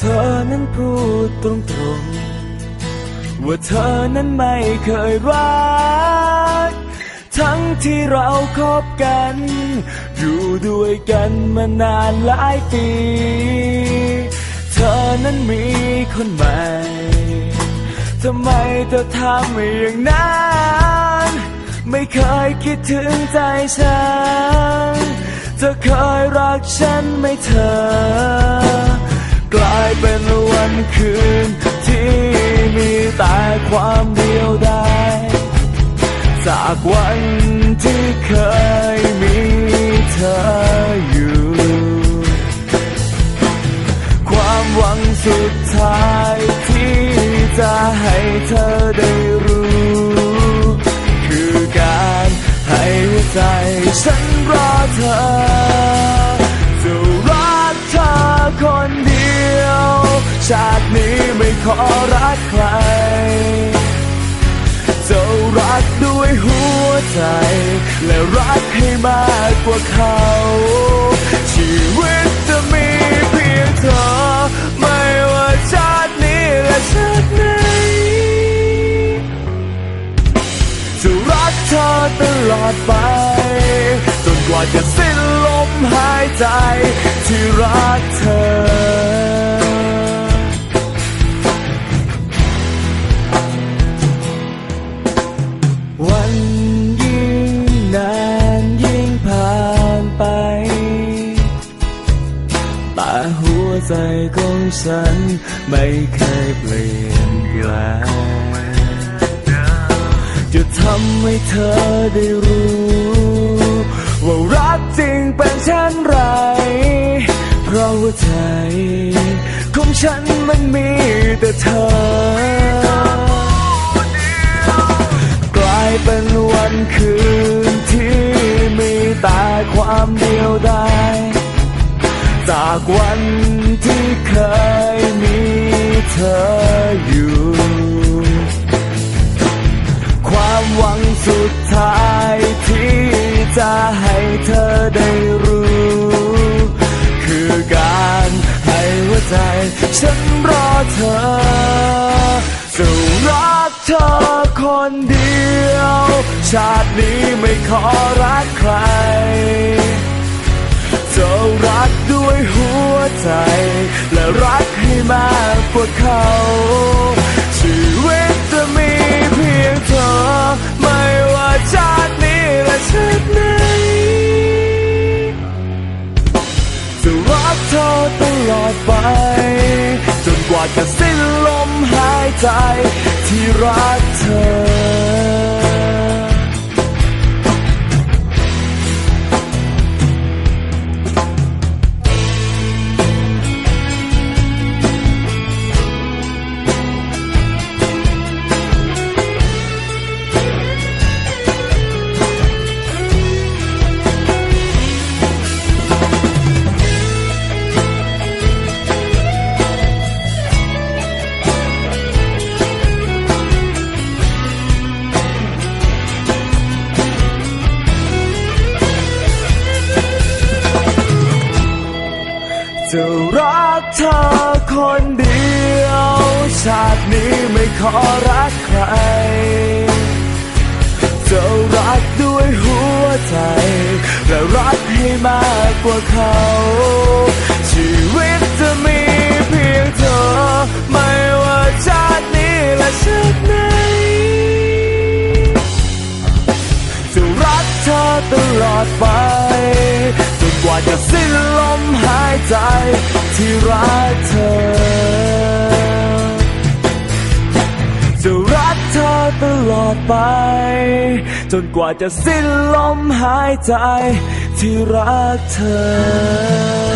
เธอนั้นพูดตรงๆ ว่าเธอนั้นไม่เคยรัก ทั้งที่เราคบกัน อยู่ด้วยกันมานานหลายปี เธอนั้นมีคนใหม่ ทำไมเธอทำอย่างนั้น ไม่เคยคิดถึงใจฉัน เธอเคยรักฉันไหมเธอ คืนที่มีแต่ความเดียวดายจากวันที่เคยมีเธออยู่ ความหวังสุดท้ายที่จะให้เธอได้รู้ คือการให้ใจฉันรอเธอ อรักใคร จะรักด้วยหัวใจ และรักให้มากกว่าเขา ชีวิตจะมีเพียงเธอ ไม่ว่าชาตินี้และชาติไหนจะรักเธอตลอดไป จนกว่าจะสิ้นลมหายใจที่รักเธอ ใจของฉันไม่เคยเปลี่ยนแปลงจะทำให้เธอได้รู้ ว่ารักจริงเป็นเช่นไร เพราะหัวใจของฉันมันมีแต่เธอกลายเป็นวันคืนที่มีแต่ความเดียวดายจากวัน ที่เคยมีเธออยู่ ความหวังสุดท้ายที่จะให้เธอได้รู้ คือการให้หัวใจ ฉันรอเธอจะรักเธอคนเดียว ชาตินี้ไม่ขอรักใครจะรักด้วยหัวใจ และรักให้มากกว่าเขาชีวิตจะมีเพียงเธอ ไม่ว่าชาตินี้และชาติไหนจะรักเธอตลอดไป จนกว่าจะสิ้นลมหายใจที่รักเธอ จะรักเธอคนเดียว ชาตินี้ไม่ขอรักใคร จะรักด้วยหัวใจ และรักให้มากกว่าเขา ชีวิตจะมีเพียงเธอ ไม่ว่าชาตินี้และชาติ ใจที่รักเธอ จะรักเธอตลอดไป จนกว่าจะสิ้นลมหายใจที่รักเธอ